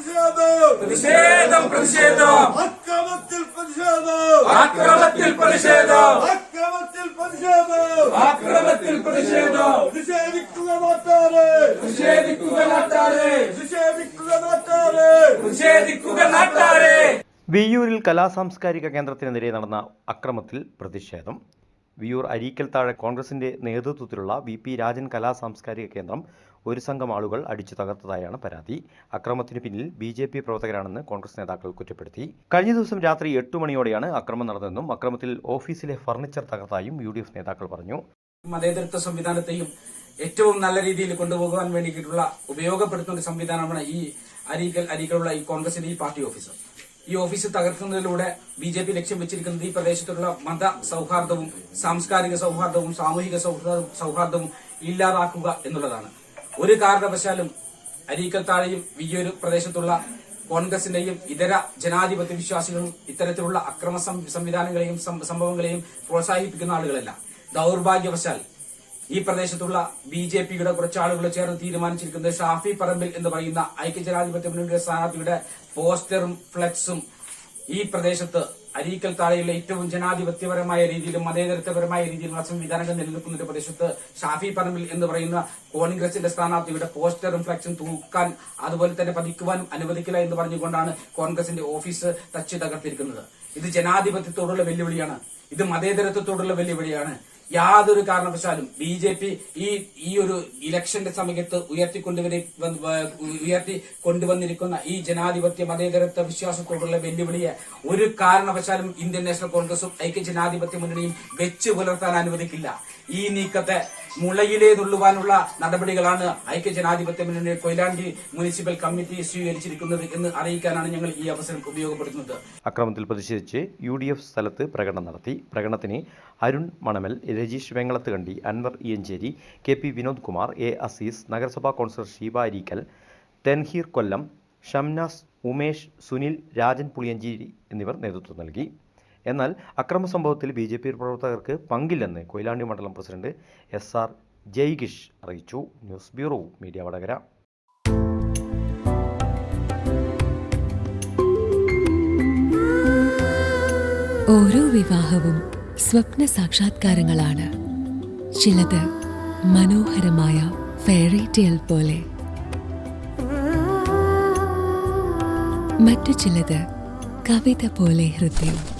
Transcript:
പ്രതിഷേധം. പ്രതിഷേധം പ്രതിഷേധം. അക്രമത്തിൽ പ്രതിഷേധം. അക്രമത്തിൽ പ്രതിഷേധം. അക്രമത്തിൽ പ്രതിഷേധം. അക്രമത്തിൽ പ്രതിഷേധം. നിഷേധിക്കുക നാട്ടാരെ. നിഷേധിക്കുക നാട്ടാരെ. നിഷേധിക്കുക നാട്ടാരെ. നിഷേധിക്കുക നാട്ടാരെ. വിയ്യൂരിൽ കലാസാംസ്കാരിക കേന്ദ്രത്തിനെതിരെ നടന്ന അക്രമത്തിൽ പ്രതിഷേധം. വിയ്യൂർ അരീക്കൽ താഴെ കോൺഗ്രസിന്റെ നേതൃത്വത്തിലുള്ള വി പി രാജൻ കലാ സാംസ്കാരിക കേന്ദ്രം ഒരു സംഘം ആളുകൾ അടിച്ചു തകർത്തതായാണ് പരാതി. അക്രമത്തിന് പിന്നിൽ ബി ജെ പി പ്രവർത്തകരാണെന്ന് കോൺഗ്രസ് നേതാക്കൾ കുറ്റപ്പെടുത്തി. കഴിഞ്ഞ ദിവസം രാത്രി എട്ട് മണിയോടെയാണ് അക്രമം നടന്നതെന്നും അക്രമത്തിൽ ഓഫീസിലെ ഫർണിച്ചർ തകർത്തായും യു ഡി എഫ് നേതാക്കൾ പറഞ്ഞു. മതേതരത്വ സംവിധാനത്തെയും ഏറ്റവും നല്ല രീതിയിൽ കൊണ്ടുപോകാൻ വേണ്ടിയിട്ടുള്ള ഉപയോഗപ്പെടുത്തുന്ന സംവിധാനമാണ് ഈ അരീക്കൽ അരീക്കലുള്ള ഈ കോൺഗ്രസിന്റെ ഈ പാർട്ടി ഓഫീസ്. ഈ ഓഫീസ് തകർക്കുന്നതിലൂടെ ബി ജെ പി ലക്ഷ്യം വെച്ചിരിക്കുന്നത് ഈ പ്രദേശത്തുള്ള മത സൗഹാർദ്ദവും സാംസ്കാരിക സൗഹാർദ്ദവും സാമൂഹിക സൌഹാർദ്ദവും ഇല്ലാതാക്കുക എന്നുള്ളതാണ്. ഒരു കാരണവശാലും അരീക്കൽ താഴെയും പ്രദേശത്തുള്ള കോൺഗ്രസിന്റെയും ഇതര ജനാധിപത്യ വിശ്വാസികളും ഇത്തരത്തിലുള്ള അക്രമ സംവിധാനങ്ങളെയും സംഭവങ്ങളെയും പ്രോത്സാഹിപ്പിക്കുന്ന ആളുകളല്ല. ദൌർഭാഗ്യവശാൽ ഈ പ്രദേശത്തുള്ള ബി ജെ പിയുടെ കുറച്ച് ആളുകൾ ചേർന്ന് തീരുമാനിച്ചിരിക്കുന്നത് ഷാഫി പറമ്പിൽ എന്ന് പറയുന്ന ഐക്യജനാധിപത്യ മുന്നണിയുടെ സ്ഥാനാർത്ഥിയുടെ പോസ്റ്ററും ഫ്ലക്സും ഈ പ്രദേശത്ത് അരീക്കൽ താഴെയുള്ള ഏറ്റവും ജനാധിപത്യപരമായ രീതിയിലും മതേതരത്വപരമായ രീതിയിലുള്ള സംവിധാനങ്ങൾ നിലനിൽക്കുന്ന ഒരു പ്രദേശത്ത് ഷാഫി പറമ്പിൽ എന്ന് പറയുന്ന കോൺഗ്രസിന്റെ സ്ഥാനാർത്ഥിയുടെ പോസ്റ്ററും ഫ്ലക്സും തൂക്കാൻ അതുപോലെ തന്നെ പതിക്കുവാനും അനുവദിക്കില്ല എന്ന് പറഞ്ഞുകൊണ്ടാണ് കോൺഗ്രസിന്റെ ഓഫീസ് തച്ചു തകർത്തിരിക്കുന്നത് ഇത് ജനാധിപത്യത്തോടുള്ള വെല്ലുവിളിയാണ്. ഇത് മതേതരത്വത്തോടുള്ള വെല്ലുവിളിയാണ്. യാതൊരു കാരണവശാലും ബി ജെ പി ഈ ഈ ഒരു ഇലക്ഷന്റെ സമയത്ത് ഉയർത്തിക്കൊണ്ടുവരി ഉയർത്തി കൊണ്ടുവന്നിരിക്കുന്ന ഈ ജനാധിപത്യ മതേതരത്വ വിശ്വാസത്തോടുള്ള വെല്ലുവിളിയെ ഒരു കാരണവശാലും ഇന്ത്യൻ നാഷണൽ കോൺഗ്രസും ഐക്യ ജനാധിപത്യ മുന്നണിയും വെച്ച് പുലർത്താൻ അനുവദിക്കില്ല. ഈ നീക്കത്തെ മുളയിലേ നുള്ളുവാനുള്ള നടപടികളാണ് ഐക്യ ജനാധിപത്യ മുന്നണി കൊയിലാണ്ടി മുനിസിപ്പൽ കമ്മിറ്റി സ്വീകരിച്ചിരിക്കുന്നത് എന്ന് അറിയിക്കാനാണ് ഞങ്ങൾ ഈ അവസരം ഉപയോഗപ്പെടുത്തുന്നത്. അക്രമത്തിൽ പ്രതിഷേധിച്ച് യു ഡി എഫ് സ്ഥലത്ത് പ്രകടനം നടത്തി. പ്രകടനത്തിന് Arun Manamal Rajeesh Vengalath Kandi Anwar Iyancheri K P Vinod Kumar A Azeez നഗരസഭാ കൗൺസിലർ ഷീബ അരീക്കൽ തെൻഹീർ കൊല്ലം ഷംനാസ് ഉമേഷ് സുനിൽ രാജൻ പുളിയഞ്ചേരി എന്നിവർ നേതൃത്വം നൽകി. എന്നാൽ അക്രമ സംഭവത്തിൽ ബി ജെ പി പ്രവർത്തകർക്ക് പങ്കില്ലെന്ന് കൊയിലാണ്ടി മണ്ഡലം പ്രസിഡന്റ് എസ് ആർ ജയ്കിഷ് അറിയിച്ചു. News bureau media Vatakara. ഓരോ വിവാഹവും സ്വപ്ന സാക്ഷാത്കാരങ്ങളാണ്. ചിലത് മനോഹരമായ ഫെയറിറ്റേൽ പോലെ. മറ്റു ചിലത് കവിത പോലെ ഹൃദയം.